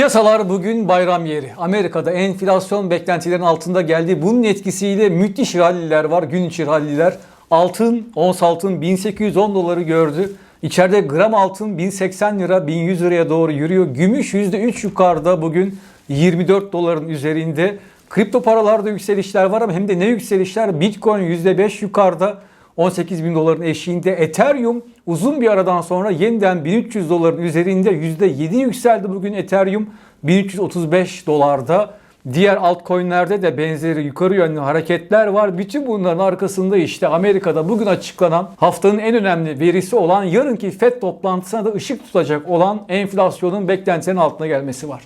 Piyasalar bugün bayram yeri. Amerika'da enflasyon beklentilerin altında geldi. Bunun etkisiyle müthiş ralliler var, gün içi ralliler. Altın, ons altın 1810 doları gördü. İçeride gram altın 1080 lira, 1100 liraya doğru yürüyor. Gümüş %3 yukarıda bugün 24 doların üzerinde. Kripto paralarda yükselişler var ama hem de ne yükselişler? Bitcoin %5 yukarıda. 18 bin doların eşiğinde Ethereum uzun bir aradan sonra yeniden 1300 doların üzerinde %7 yükseldi bugün Ethereum 1335 dolarda. Diğer altcoin'lerde de benzeri yukarı yönlü hareketler var. Bütün bunların arkasında işte Amerika'da bugün açıklanan haftanın en önemli verisi olan yarınki FED toplantısına da ışık tutacak olan enflasyonun beklentilerin altına gelmesi var.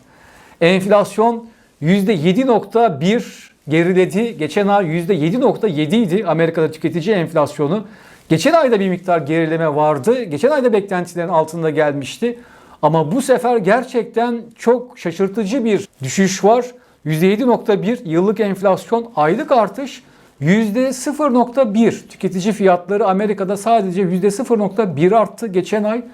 Enflasyon %7.1 geriledi. Geçen ay %7.7 idi Amerika'da tüketici enflasyonu. Geçen ayda bir miktar gerileme vardı. Geçen ayda beklentilerin altında gelmişti. Ama bu sefer gerçekten çok şaşırtıcı bir düşüş var. %7.1 yıllık enflasyon, aylık artış %0.1 tüketici fiyatları Amerika'da sadece %0.1 arttı geçen ay.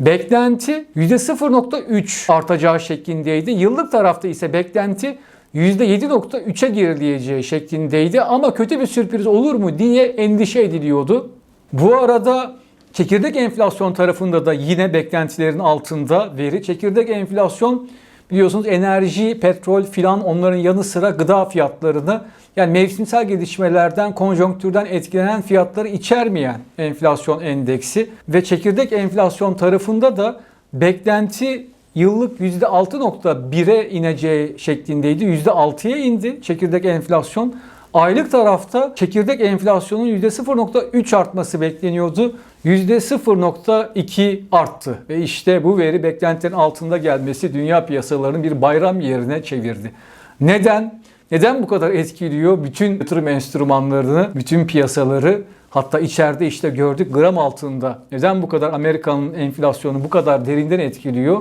Beklenti %0.3 artacağı şeklindeydi. Yıllık tarafta ise beklenti %7.3'e gerileyeceği şeklindeydi ama kötü bir sürpriz olur mu diye endişe ediliyordu. Bu arada çekirdek enflasyon tarafında da yine beklentilerin altında veri. Çekirdek enflasyon biliyorsunuz enerji, petrol filan onların yanı sıra gıda fiyatlarını yani mevsimsel gelişmelerden, konjonktürden etkilenen fiyatları içermeyen enflasyon endeksi ve çekirdek enflasyon tarafında da beklenti yıllık %6.1'e ineceği şeklindeydi. %6'ya indi çekirdek enflasyon. Aylık tarafta çekirdek enflasyonun %0.3 artması bekleniyordu. %0.2 arttı ve işte bu veri beklentilerin altında gelmesi dünya piyasalarının bir bayram yerine çevirdi. Neden? Neden bu kadar etkiliyor bütün yatırım enstrümanlarını, bütün piyasaları? Hatta içeride işte gördük gram altında. Neden bu kadar Amerika'nın enflasyonu bu kadar derinden etkiliyor?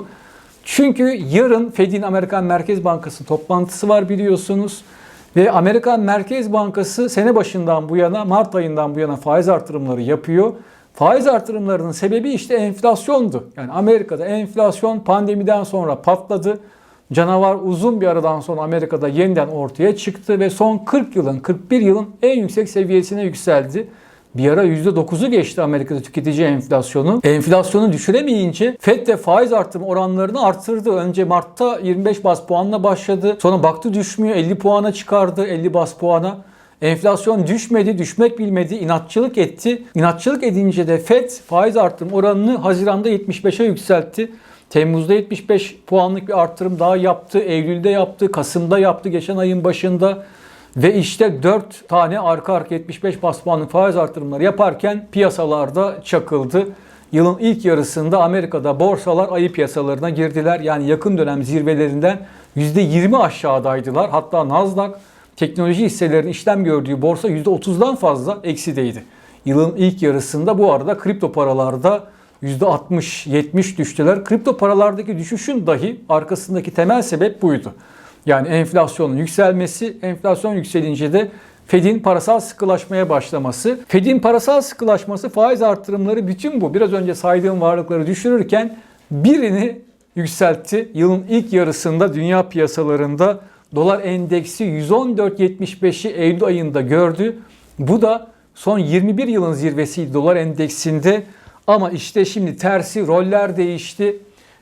Çünkü yarın Fed'in Amerikan Merkez Bankası toplantısı var biliyorsunuz. Ve Amerikan Merkez Bankası sene başından bu yana, Mart ayından bu yana faiz artırımları yapıyor. Faiz artırımlarının sebebi işte enflasyondu. Yani Amerika'da enflasyon pandemiden sonra patladı. Canavar uzun bir aradan sonra Amerika'da yeniden ortaya çıktı ve son 40 yılın, 41 yılın en yüksek seviyesine yükseldi. Bir ara %9'u geçti Amerika'da tüketici enflasyonu. Enflasyonu düşüremeyince FED de faiz artırım oranlarını arttırdı. Önce Mart'ta 25 bas puanla başladı. Sonra baktı düşmüyor 50 puana çıkardı 50 bas puana. Enflasyon düşmedi, düşmek bilmedi, inatçılık etti. İnatçılık edince de FED faiz artırım oranını Haziran'da 75'e yükseltti. Temmuz'da 75 puanlık bir artırım daha yaptı. Eylül'de yaptı, Kasım'da yaptı geçen ayın başında. Ve işte 4 tane arka arka 75 bas puanlık faiz artırımları yaparken piyasalarda çakıldı. Yılın ilk yarısında Amerika'da borsalar ayı piyasalarına girdiler. Yani yakın dönem zirvelerinden %20 aşağıdaydılar. Hatta Nasdaq teknoloji hisselerinin işlem gördüğü borsa %30'dan fazla eksideydi. Yılın ilk yarısında bu arada kripto paralarda %60-70 düştüler. Kripto paralardaki düşüşün dahi arkasındaki temel sebep buydu. Yani enflasyonun yükselmesi, enflasyon yükselince de Fed'in parasal sıkılaşmaya başlaması. Fed'in parasal sıkılaşması, faiz artırımları bütün bu biraz önce saydığım varlıkları düşürürken birini yükseltti. Yılın ilk yarısında dünya piyasalarında dolar endeksi 114.75'i Eylül ayında gördü. Bu da son 21 yılın zirvesiydi dolar endeksinde. Ama işte şimdi tersi roller değişti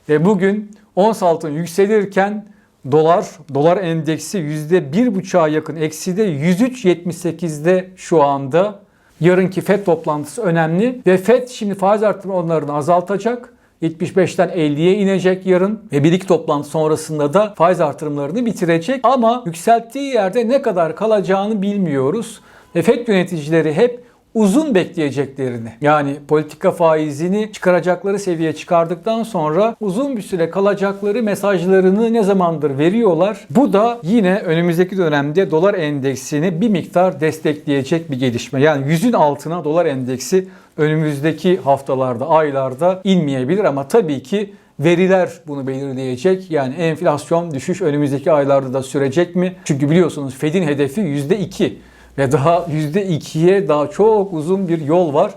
ve bugün ons altın yükselirken dolar, dolar endeksi %1,5'a yakın ekside 103.78'de şu anda. Yarınki FED toplantısı önemli ve FED şimdi faiz artırma oranlarını azaltacak. 75'ten 50'ye inecek yarın ve bir iki toplantı sonrasında da faiz artırımlarını bitirecek. Ama yükselttiği yerde ne kadar kalacağını bilmiyoruz. Ve FED yöneticileri hep uzun bekleyeceklerini yani politika faizini çıkaracakları seviyeye çıkardıktan sonra uzun bir süre kalacakları mesajlarını ne zamandır veriyorlar. Bu da yine önümüzdeki dönemde dolar endeksini bir miktar destekleyecek bir gelişme. Yani yüzün altına dolar endeksi önümüzdeki haftalarda, aylarda inmeyebilir ama tabii ki veriler bunu belirleyecek. Yani enflasyon düşüş önümüzdeki aylarda da sürecek mi? Çünkü biliyorsunuz Fed'in hedefi %2 ve daha %2'ye daha çok uzun bir yol var.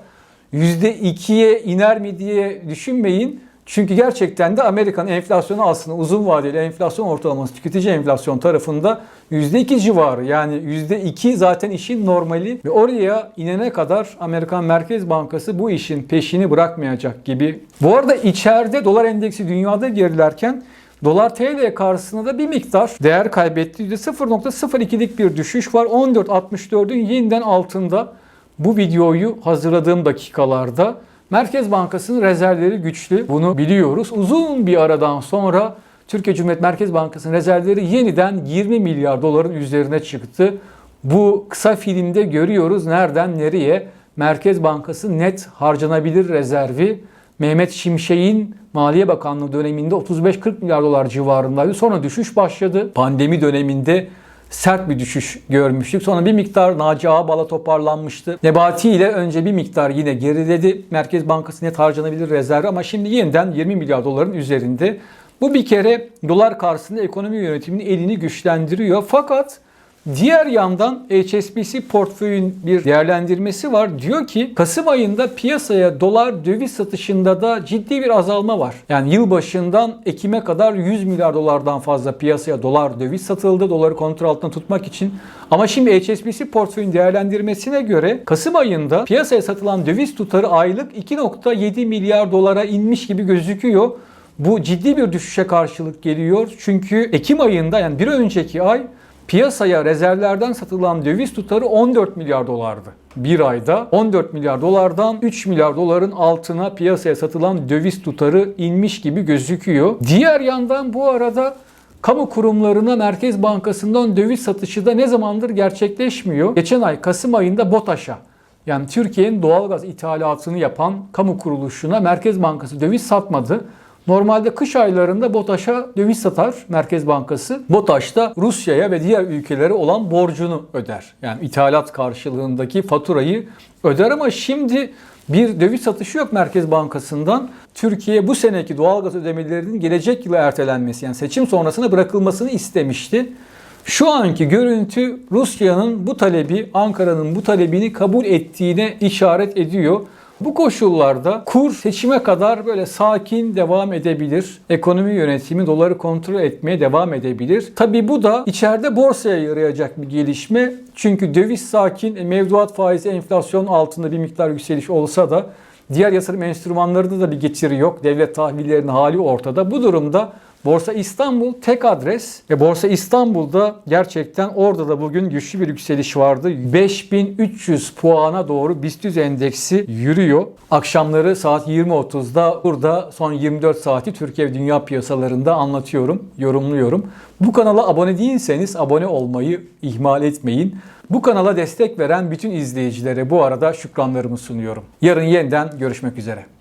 %2'ye iner mi diye düşünmeyin. Çünkü gerçekten de Amerikan enflasyonu aslında uzun vadeli enflasyon ortalaması tüketici enflasyon tarafında %2 civarı. Yani %2 zaten işin normali ve oraya inene kadar Amerikan Merkez Bankası bu işin peşini bırakmayacak gibi. Bu arada içeride dolar endeksi dünyada gerilerken Dolar TL karşısında da bir miktar değer kaybetti. %0.02'lik bir düşüş var. 14.64'ün yeniden altında bu videoyu hazırladığım dakikalarda Merkez Bankası'nın rezervleri güçlü. Bunu biliyoruz. Uzun bir aradan sonra Türkiye Cumhuriyet Merkez Bankası'nın rezervleri yeniden 20 milyar doların üzerine çıktı. Bu kısa filmde görüyoruz nereden nereye Merkez Bankası net harcanabilir rezervi Mehmet Şimşek'in Maliye Bakanlığı döneminde 35-40 milyar dolar civarındaydı. Sonra düşüş başladı. Pandemi döneminde sert bir düşüş görmüştük. Sonra bir miktar Naci Ağbal'a toparlanmıştı. Nebati ile önce bir miktar yine geriledi. Merkez Bankası net harcanabilir rezervi ama şimdi yeniden 20 milyar doların üzerinde. Bu bir kere dolar karşısında ekonomi yönetiminin elini güçlendiriyor. Fakat Diğer yandan HSBC portföyün bir değerlendirmesi var. Diyor ki Kasım ayında piyasaya dolar döviz satışında da ciddi bir azalma var. Yani yılbaşından Ekim'e kadar 100 milyar dolardan fazla piyasaya dolar döviz satıldı. Doları kontrol altında tutmak için. Ama şimdi HSBC portföyün değerlendirmesine göre Kasım ayında piyasaya satılan döviz tutarı aylık 2.7 milyar dolara inmiş gibi gözüküyor. Bu ciddi bir düşüşe karşılık geliyor. Çünkü Ekim ayında yani bir önceki ay piyasaya rezervlerden satılan döviz tutarı 14 milyar dolardı. Bir ayda 14 milyar dolardan 3 milyar doların altına piyasaya satılan döviz tutarı inmiş gibi gözüküyor. Diğer yandan bu arada Kamu kurumlarına Merkez Bankası'ndan döviz satışı da ne zamandır gerçekleşmiyor. Geçen ay Kasım ayında BOTAŞ'a yani Türkiye'nin doğalgaz ithalatını yapan kamu kuruluşuna Merkez Bankası döviz satmadı. Normalde kış aylarında BOTAŞ'a döviz satar Merkez Bankası. BOTAŞ da Rusya'ya ve diğer ülkelere olan borcunu öder. Yani ithalat karşılığındaki faturayı öder ama şimdi bir döviz satışı yok Merkez Bankası'ndan. Türkiye bu seneki doğalgaz ödemelerinin gelecek yıla ertelenmesi yani seçim sonrasına bırakılmasını istemişti. Şu anki görüntü Rusya'nın bu talebi, Ankara'nın bu talebini kabul ettiğine işaret ediyor. Bu koşullarda kur seçime kadar böyle sakin devam edebilir. Ekonomi yönetimi doları kontrol etmeye devam edebilir. Tabi bu da içeride borsaya yarayacak bir gelişme. Çünkü döviz sakin, e, mevduat faizi enflasyon altında bir miktar yükseliş olsa da diğer yatırım enstrümanlarında da bir getiri yok. Devlet tahvillerinin hali ortada. Bu durumda Borsa İstanbul tek adres ve Borsa İstanbul'da gerçekten orada da bugün güçlü bir yükseliş vardı. 5300 puana doğru BIST 100 endeksi yürüyor. Akşamları saat 20.30'da burada son 24 saati Türkiye ve dünya piyasalarında anlatıyorum, yorumluyorum. Bu kanala abone değilseniz abone olmayı ihmal etmeyin. Bu kanala destek veren bütün izleyicilere bu arada şükranlarımı sunuyorum. Yarın yeniden görüşmek üzere.